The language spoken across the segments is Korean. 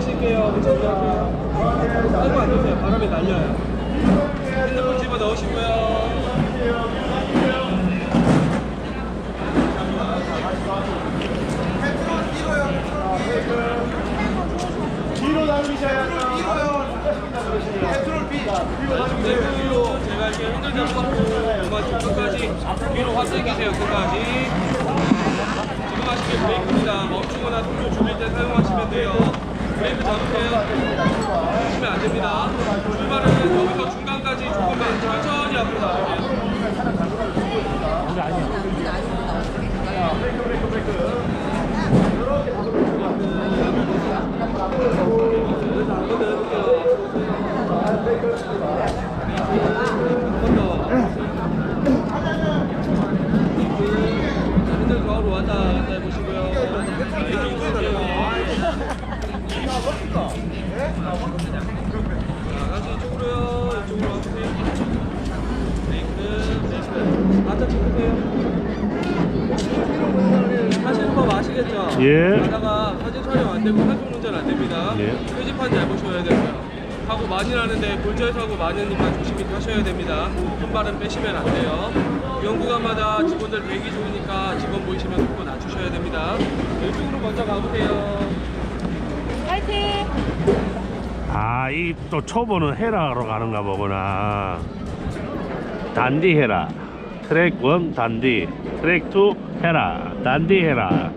정리하세요. 아이고 안 되세요. 바람에 날려요. 핸드폰 집어 넣으시고요. 뒤로 제가 이렇게 끝까지 뒤로 확 당기세요. 끝까지. 지금 하시면 브레이크입니다. 멈추거나 속도 줄일 때 사용하시면 돼요. 브레이크 잡으세요. 하시면 안 됩니다. 출발은 여기서 중간까지 조금만 천천히 앞으로 나가세요. 핸들 다시 이쪽으로요. 이쪽으로 와주세요. 브레이크, 브레이크. 앞차 찍으세요. 하시는 법 아시겠죠? 예. 가다가 사진 촬영 안 되고 활동 운전 안 됩니다. 예. 표지판 잘 보셔야 되고요. 사고 많이 나는데 골절 사고 많으니까 조심히 타셔야 됩니다. 큰 발은 빼시면 안 돼요. 위험 구간마다 직원들 배기 좋으니까 직원 보이시면 속도 낮추셔야 됩니다. 이쪽으로 먼저 가보세요. 파이팅! 아, 이 또 초보는 헤라로 가는가 보구나. 단디 헤라. 트랙 1 단디. 트랙 2 헤라. 단디 헤라.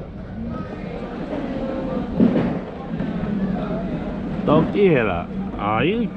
떡지 헤라. 아, 이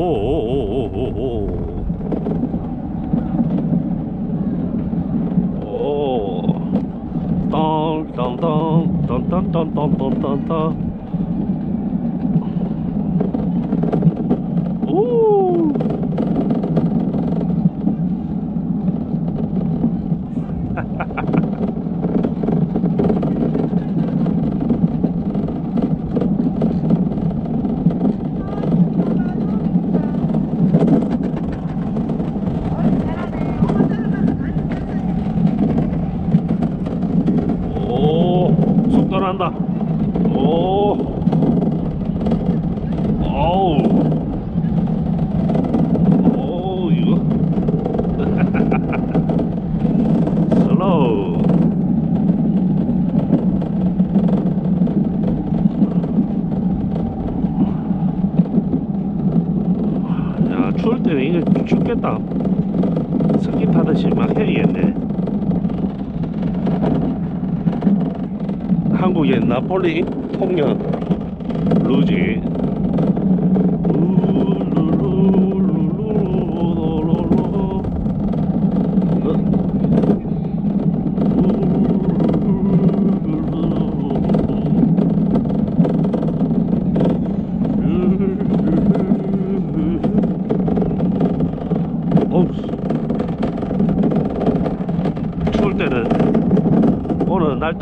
오오오오오오. 오. 땅땅땅 땅땅땅땅땅땅. 난다. 오, 어우, 오, 이거. 슬로우. 야, 추울 때는 이거 춥겠다. 스키 타듯이 막 해야겠네. 한국의 나폴리 통영 루지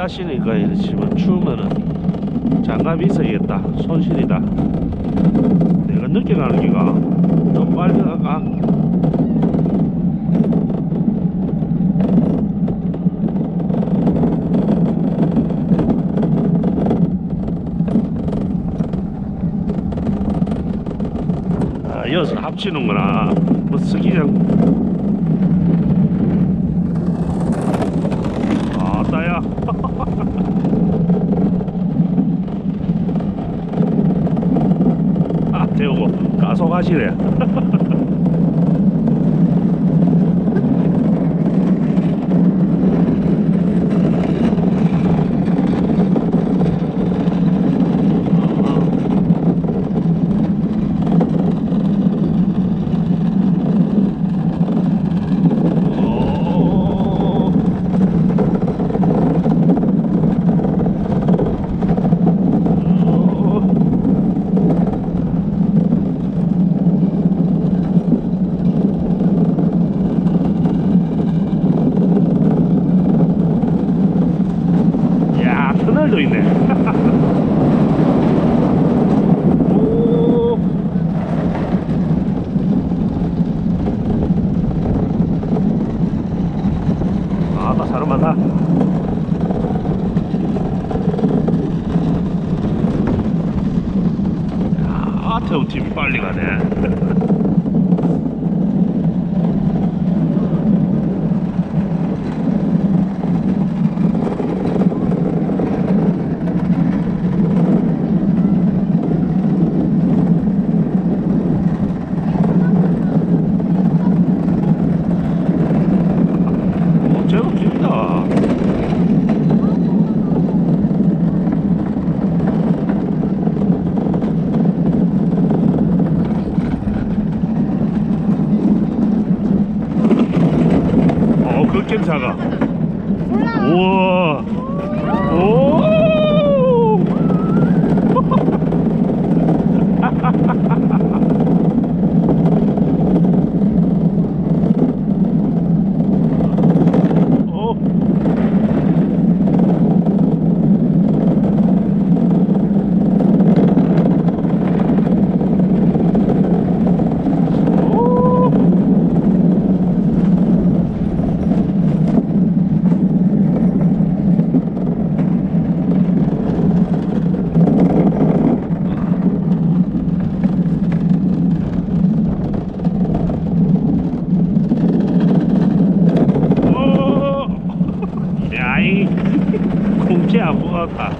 날 따시니까 이렇지만 추우면은 장갑이 있어야겠다. 손실이다. 내가 늦게 가는 기가 좀 빨리 가가. 아 여기서 합치는구나. 뭐 스키장 아따야 아 태우 하트 팀이 빨리 가네. 올라. 우와. 오. 오. 오. 오! 야이 공기 안 먹었다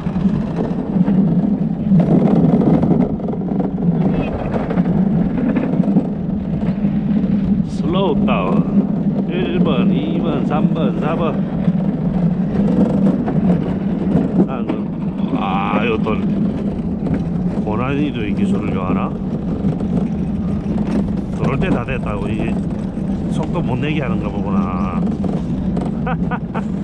다운 1번 2번 3번 4번 아 어떤 고난이도 이 기술을 좋아하나? 들어올 때다 됐다고 이게 속도 못 내게 하는가 보구나.